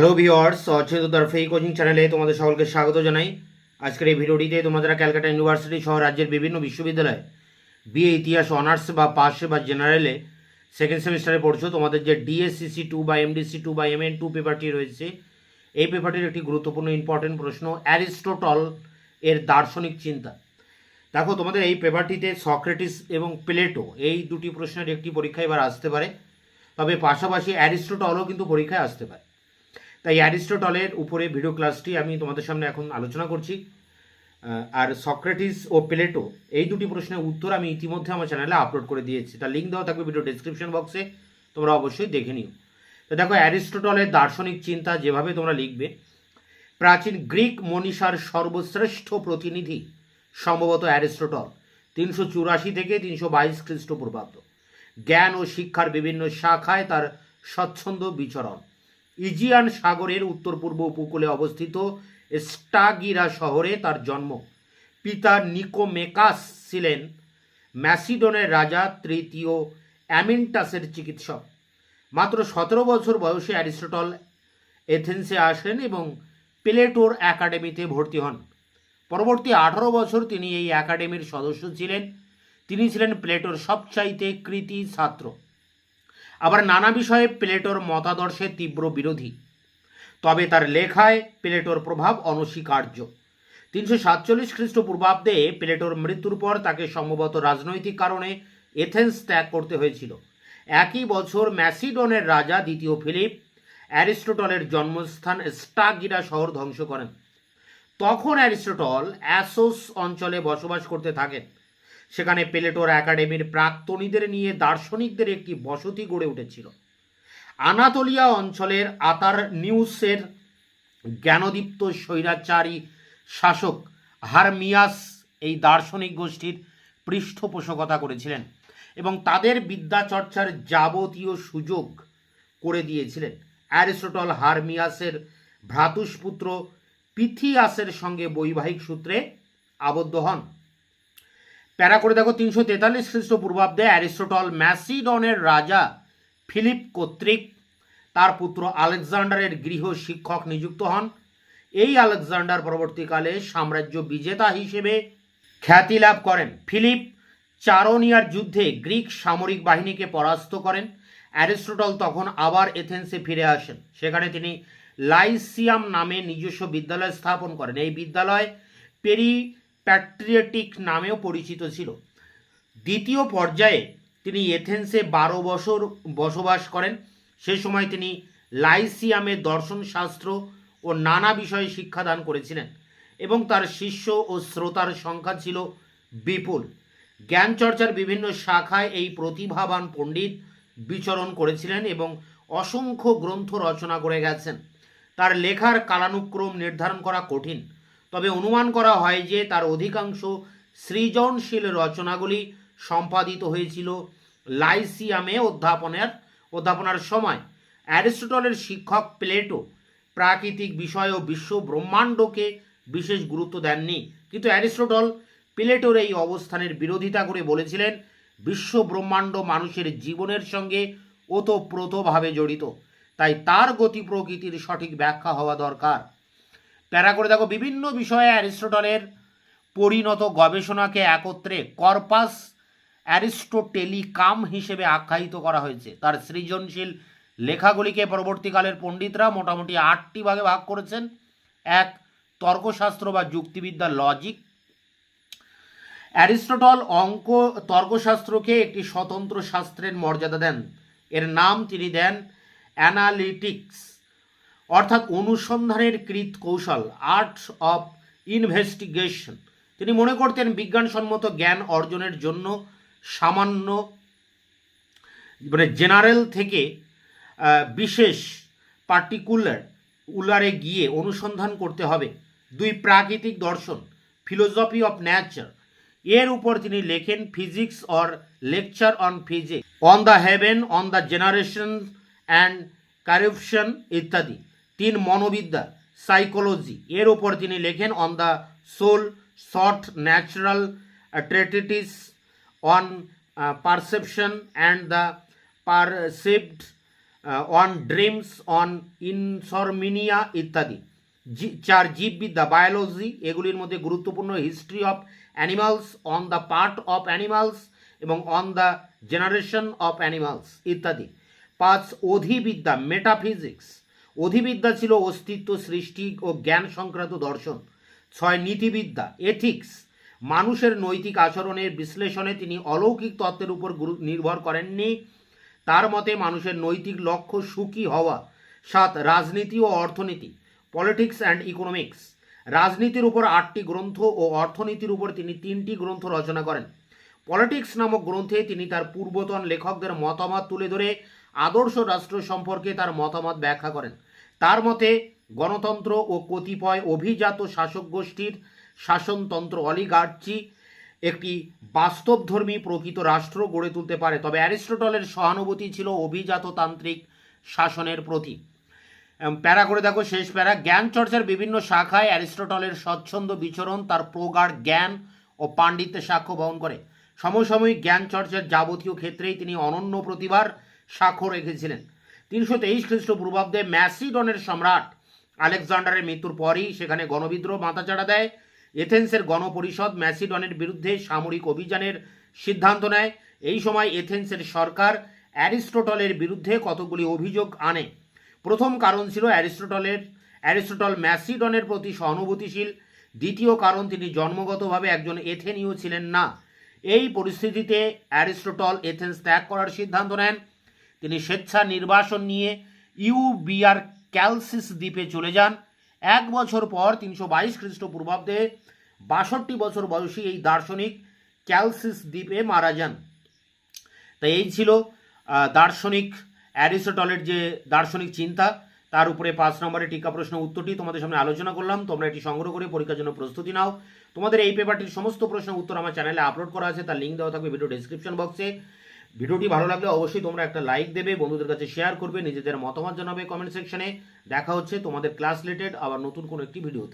Hello viewers অচ্ছেদ তরফে এই coaching চ্যানেলে তোমাদের সকলকে স্বাগত জানাই। আজকের এই ভিডিওটিতে তোমরা যারা ক্যালকাটা ইউনিভার্সিটি সহ রাজ্যের বিভিন্ন বিশ্ববিদ্যালয়ে, বিএ ইতিহাস, অনার্স বা পাশে বা জেনারেলে সেকেন্ড সেমিস্টারে পড়ছো, তোমাদের যে ডিএসসিসি টু বা এমডিসি টু বা এমএন টু পেপারটি রয়েছে, এই পেপারটির একটি গুরুত্বপূর্ণ ইম্পর্টেন্ট প্রশ্ন, অ্যারিস্টোটল এর দার্শনিক চিন্তা। দেখো, তোমাদের এই পেপারটিতে সক্রেটিস এবং প্লেটো, এই দুটি প্রশ্নের একটি পরীক্ষা এবার আসতে পারে, তবে পাশাপাশি অ্যারিস্টোটলও কিন্তু পরীক্ষায় আসতে পারে। তাই অ্যারিস্টোটলের উপরে ভিডিও ক্লাসটি আমি তোমাদের সামনে এখন আলোচনা করছি। আর সক্রেটিস ও প্লেটো, এই দুটি প্রশ্নের উত্তর আমি ইতিমধ্যে আমার চ্যানেলে আপলোড করে দিয়েছি। তার লিঙ্ক দেওয়া থাকবে ভিডিও ডেসক্রিপশন বক্সে তোমরা অবশ্যই দেখে নিও। তো দেখো, অ্যারিস্টোটলের দার্শনিক চিন্তা যেভাবে তোমরা লিখবে, প্রাচীন গ্রিক মনীষার সর্বশ্রেষ্ঠ প্রতিনিধি সম্ভবত অ্যারিস্টোটল, তিনশো চুরাশি থেকে তিনশো বাইশ খ্রিস্টপূর্বাব্দ। জ্ঞান ও শিক্ষার বিভিন্ন শাখায় তার স্বচ্ছন্দ বিচরণ। ইজিয়ান সাগরের উত্তর পূর্ব উপকূলে অবস্থিত স্টাগিরা শহরে তার জন্ম। পিতা নিকোমেকাস ছিলেন ম্যাসিডনের রাজা, তৃতীয় অ্যামিনটাসের চিকিৎসক। মাত্র সতেরো বছর বয়সে অ্যারিস্টটল এথেন্সে আসেন এবং প্লেটোর একাডেমিতে ভর্তি হন। পরবর্তী আঠারো বছর তিনি এই একাডেমির সদস্য ছিলেন। তিনি ছিলেন প্লেটোর সবচাইতে কৃতি ছাত্র। আবার নানা বিষয়ে প্লেটোর মতাদর্শের তীব্র বিরোধী। তবে তার লেখায় প্লেটোর প্রভাব অনস্বীকার্য। তিনশো সাতচল্লিশ খ্রিস্টপূর্বাব্দে প্লেটোর মৃত্যুর পর তাকে সম্ভবত রাজনৈতিক কারণে এথেন্স ত্যাগ করতে হয়েছিল। একই বছর ম্যাসিডনের রাজা দ্বিতীয় ফিলিপ অ্যারিস্টোটলের জন্মস্থান স্টাগিরা শহর ধ্বংস করেন। তখন অ্যারিস্টোটল অ্যাসোস অঞ্চলে বসবাস করতে থাকেন। সেখানে প্লেটোর একাডেমির প্রাক্তনীদের নিয়ে দার্শনিকদের একটি বসতি গড়ে উঠেছিল। আনাতোলিয়া অঞ্চলের আতার নিউসের জ্ঞানদীপ্ত স্বৈরাচারী শাসক হারমিয়াস এই দার্শনিক গোষ্ঠীর পৃষ্ঠপোষকতা করেছিলেন এবং তাদের বিদ্যাচর্চার যাবতীয় সুযোগ করে দিয়েছিলেন। অ্যারিস্টোটল হারমিয়াসের ভ্রাতুষ্পুত্র পিথিয়াসের সঙ্গে বৈবাহিক সূত্রে আবদ্ধ হন। প্যারা করে দেখো, তিনশো তেতাল্লিশ খ্রিস্টপূর্বাব্দে অ্যারিস্টোটল ম্যাসিডনের রাজা ফিলিপ কর্তৃক তার পুত্র আলেকজান্ডারের গৃহ শিক্ষক নিযুক্ত হন। এই আলেকজান্ডার পরবর্তীকালে সাম্রাজ্য বিজেতা হিসেবে খ্যাতি লাভ করেন। ফিলিপ চারোনিয়ার যুদ্ধে গ্রিক সামরিক বাহিনীকে পরাস্ত করেন। অ্যারিস্টোটল তখন আবার এথেন্সে ফিরে আসেন। সেখানে তিনি লাইসিয়াম নামে নিজস্ব বিদ্যালয় স্থাপন করেন। এই বিদ্যালয় পেরি প্যাট্রিয়টিক নামেও পরিচিত ছিল। দ্বিতীয় পর্যায়ে তিনি এথেন্সে বারো বছর বসবাস করেন। সে সময় তিনি লাইসিয়ামে দর্শনশাস্ত্র ও নানা বিষয়ে শিক্ষাদান করেছিলেন এবং তার শিষ্য ও শ্রোতার সংখ্যা ছিল বিপুল। জ্ঞানচর্চার বিভিন্ন শাখায় এই প্রতিভাবান পণ্ডিত বিচরণ করেছিলেন এবং অসংখ্য গ্রন্থ রচনা করে গেছেন। তার লেখার কালানুক্রম নির্ধারণ করা কঠিন। তবে অনুমান করা হয় যে তার অধিকাংশ সৃজনশীল রচনাগুলি সম্পাদিত হয়েছিল লাইসিয়ামে অধ্যাপনের, অধ্যাপনার সময়। অ্যারিস্টটলের শিক্ষক প্লেটো প্রাকৃতিক বিষয় ও বিশ্ব ব্রহ্মাণ্ডকে বিশেষ গুরুত্ব দেননি। কিন্তু অ্যারিস্টটল প্লেটোর এই অবস্থানের বিরোধিতা করে বলেছিলেন, বিশ্ব ব্রহ্মাণ্ড মানুষের জীবনের সঙ্গে ওতপ্রোতভাবে জড়িত। তাই তার গতি প্রকৃতির সঠিক ব্যাখ্যা হওয়া দরকার। প্যারা করে দেখো, বিভিন্ন বিষয়ে অ্যারিস্টোটলের পরিণত গবেষণাকে একত্রে কর্পাস অ্যারিস্টোটেলিকাম হিসেবে আখ্যায়িত করা হয়েছে। তার সৃজনশীল লেখাগুলিকে পরবর্তীকালের পণ্ডিতরা মোটামুটি আটটি ভাগে ভাগ করেছেন। এক, তর্কশাস্ত্র বা যুক্তিবিদ্যা লজিক। অ্যারিস্টোটল অঙ্ক তর্কশাস্ত্রকে একটি স্বতন্ত্র শাস্ত্রের মর্যাদা দেন। এর নাম তিনি দেন অ্যানালিটিক্স। অর্থাৎ অনুসন্ধানের কৃত কৌশল আর্টস অফ ইনভেস্টিগেশন তিনি মনে করতেন বিজ্ঞানসম্মত জ্ঞান অর্জনের জন্য সামান্য মানে জেনারেল থেকে বিশেষ পার্টিকুলার উলারে গিয়ে অনুসন্ধান করতে হবে। দুই প্রাকৃতিক দর্শন ফিলোসফি অফ ন্যাচার এর উপর তিনি লেখেন physics or lecture on physics on the heaven on the generation and corruption ইত্যাদি। তিন মনোবিদ্যা সাইকোলজি এর উপর তিনি লেখেন on the soul short natural treatises on perception and the perceived on dreams on insomnia ইত্যাদি। চার জীববিদ্যা বায়োলজি এগুলির মধ্যে গুরুত্বপূর্ণ history of animals on the part of animals এবং on the generation of animals ইত্যাদি। পাঁচ অধিবিদ্যা মেটাফিজিক্স অধিবিদ্যা ছিল অস্তিত্ব, সৃষ্টি ও জ্ঞান সংক্রান্ত দর্শন। ছয়, নীতিবিদ্যা এথিক্স মানুষের নৈতিক আচরণের বিশ্লেষণে তিনি অলৌকিক তত্ত্বের উপর নির্ভর করেননি। তার মতে, মানুষের নৈতিক লক্ষ্য সুখী হওয়া। সাত, রাজনীতি ও অর্থনীতি পলিটিক্স অ্যান্ড ইকোনমিক্স রাজনীতির উপর আটটি গ্রন্থ ও অর্থনীতির উপর তিনি তিনটি গ্রন্থ রচনা করেন। পলিটিক্স নামক গ্রন্থে তিনি তার পূর্বতন লেখকদের মতামত তুলে ধরে আদর্শ রাষ্ট্র সম্পর্কে তার মতামত ব্যাখ্যা করেন। তার মতে, গণতন্ত্র ও কতিপয় অভিজাত শাসক গোষ্ঠীর শাসনতন্ত্র অলিগার্চি একটি বাস্তবধর্মী প্রকৃত রাষ্ট্র গড়ে তুলতে পারে। তবে অ্যারিস্টটলের সহানুভূতি ছিল অভিজাততান্ত্রিক শাসনের প্রতি। প্যারা করে দেখো, শেষ প্যারা। জ্ঞান চর্চার বিভিন্ন শাখায় অ্যারিস্টটলের স্বচ্ছন্দ বিচরণ তার প্রগাঢ় জ্ঞান ও পাণ্ডিত্যের সাক্ষ্য বহন করে। সমসাময়িক জ্ঞান চর্চার যাবতীয় ক্ষেত্রেই তিনি অনন্য প্রতিভার সাক্ষ্য রেখেছিলেন। তিনশো তেইশ খ্রিস্টপূর্বাব্দে ম্যাসিডনের সম্রাট আলেকজান্ডারের মৃত্যুর পরই সেখানে গণবিদ্রোহ মাথাচাড়া দেয়। এথেন্সের গণপরিষদ ম্যাসিডনের বিরুদ্ধে সামরিক অভিযানের সিদ্ধান্ত নেয়। এই সময় এথেন্সের সরকার অ্যারিস্টটলের বিরুদ্ধে কতগুলি অভিযোগ আনে। প্রথম কারণ ছিল অ্যারিস্টটলের অ্যারিস্টটল ম্যাসিডনের প্রতি সহানুভূতিশীল। দ্বিতীয় কারণ, তিনি জন্মগতভাবে একজন এথেনীয় ছিলেন না। এই পরিস্থিতিতে অ্যারিস্টটল এথেন্স ত্যাগ করার সিদ্ধান্ত নেন। তিনি স্বেচ্ছা নির্বাসন নিয়ে ইউবিআর ক্যালসিস দ্বীপে চলে যান। এক বছর পর তিনশো বাইশ খ্রিস্টপূর্বাব্দে বাষট্টি বছর বয়সী এই দার্শনিক ক্যালসিস দ্বীপে মারা যান। তাই এই ছিল দার্শনিক অ্যারিস্টটলের যে দার্শনিক চিন্তা, তার উপরে পাঁচ নম্বরের টিকা প্রশ্ন উত্তরটি তোমাদের সামনে আলোচনা করলাম। তোমরা এটি সংগ্রহ করে পরীক্ষার জন্য প্রস্তুতি নাও। তোমাদের এই পেপারটির সমস্ত প্রশ্ন উত্তর আমার চ্যানেলে আপলোড করা আছে, তার লিঙ্ক দেওয়া থাকবে ভিডিও ডিসক্রিপশন বক্সে ভিডিওটি ভালো লাগলে অবশ্যই তোমরা একটা লাইক দেবে, বন্ধুদের কাছে শেয়ার করবে, নিজেদের মতামত জানাবে কমেন্ট সেকশনে দেখা হচ্ছে তোমাদের ক্লাস রিলেটেড আবার নতুন কোনো একটি ভিডিও